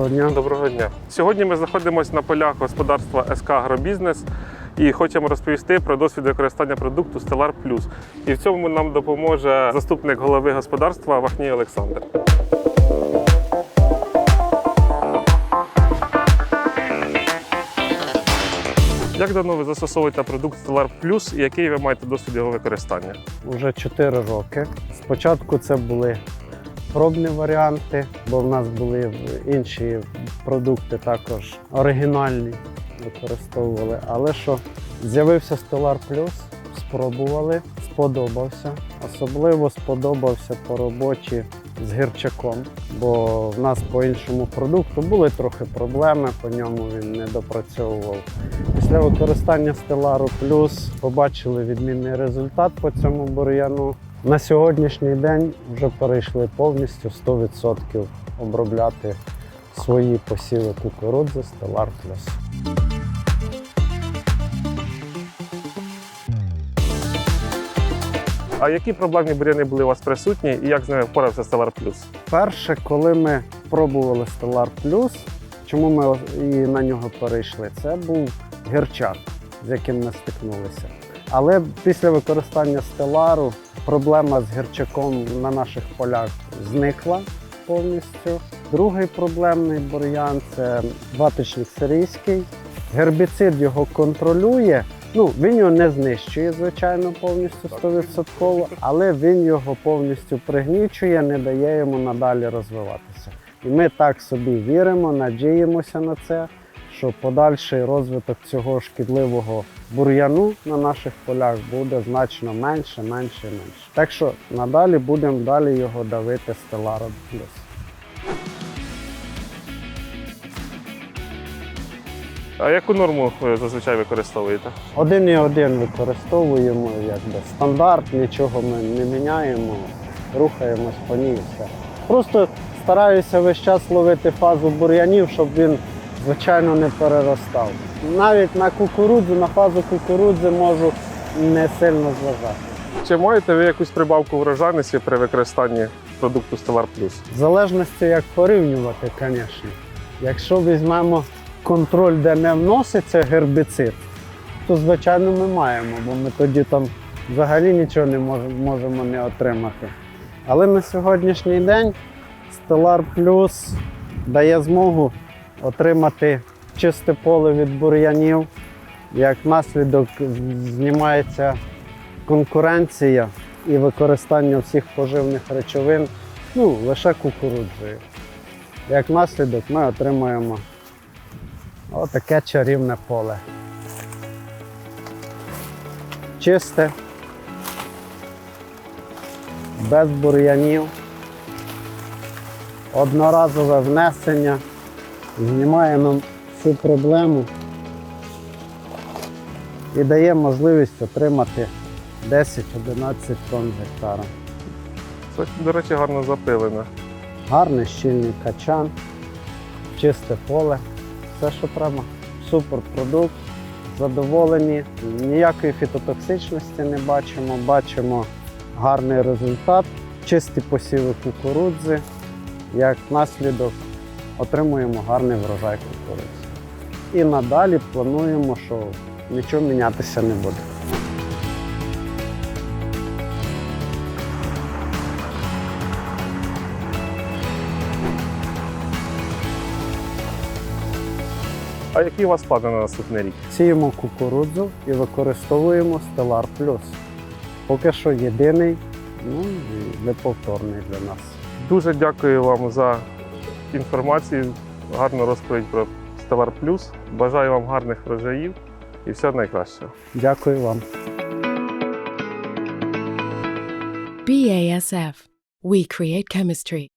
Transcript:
Доброго дня. Доброго дня. Сьогодні ми знаходимося на полях господарства СК Агробізнес і хочемо розповісти про досвід використання продукту Stellar Plus. І в цьому нам допоможе заступник голови господарства Вахній Олександр. Як давно ви застосовуєте продукт Stellar Plus і який ви маєте досвід його використання? Уже 4 роки. Спочатку це були пробні варіанти, бо в нас були інші продукти також оригінальні використовували. Але що з'явився Stellar Plus, спробували, сподобався. Особливо сподобався по роботі з гірчаком, бо в нас по іншому продукту були трохи проблеми, по ньому він не допрацьовував. Після використання Stellar Plus побачили відмінний результат по цьому бур'яну. На сьогоднішній день вже перейшли повністю 100% обробляти свої посіви кукурудзи Stellar Plus. А які проблемні бур'яни були у вас присутні і як з ними впорався Stellar Plus? Перше, коли ми пробували Stellar Plus, чому ми і на нього перейшли, це був гірчак, з яким ми стикнулися. Але після використання Stellar проблема з гірчаком на наших полях зникла повністю. Другий проблемний бур'ян це ваточник сирійський. Гербіцид його контролює. Ну, він його не знищує, звичайно, повністю 100%, але він його повністю пригнічує, не дає йому надалі розвиватися. І ми так собі віримо, надіємося на це, що подальший розвиток цього шкідливого бур'яну на наших полях буде значно менше, менше і менше. Так що надалі будемо далі його давити стеларом плюс. А яку норму ви зазвичай використовуєте? Один і один використовуємо якби стандарт, нічого ми не міняємо, рухаємось по ній і все. Просто стараюся весь час ловити фазу бур'янів, щоб він, звичайно, не переростав. Навіть на кукурудзу, на фазу кукурудзи можу не сильно зважати. Чи маєте ви якусь прибавку врожайності при використанні продукту Stellar Plus? В залежності, як порівнювати, звісно. Якщо візьмемо контроль, де не вноситься гербіцид, то звичайно ми маємо, бо ми тоді там взагалі нічого не можемо, не отримати. Але на сьогоднішній день Stellar Plus дає змогу отримати чисте поле від бур'янів. Як наслідок знімається конкуренція і використання всіх поживних речовин ну, лише кукурудзою. Як наслідок ми отримуємо отаке чарівне поле. Чисте, без бур'янів, одноразове внесення, знімає нам всю проблему і дає можливість отримати 10-11 тонн гектара. Це, до речі, гарно запилене. Гарний щільний качан, чисте поле, все, що треба. Супер продукт, задоволені, ніякої фітотоксичності не бачимо. Бачимо гарний результат, чисті посіви кукурудзи. Як наслідок отримуємо гарний врожай кукурудзи. І надалі плануємо, що нічого мінятися не буде. А які у вас плани на наступний рік? Сіємо кукурудзу і використовуємо Stellar Plus. Поки що єдиний, ну і неповторний для нас. Дуже дякую вам за інформацію, гарну розповідь про товар плюс. Бажаю вам гарних врожаїв і всього найкращого. Дякую вам. BASF. We create chemistry.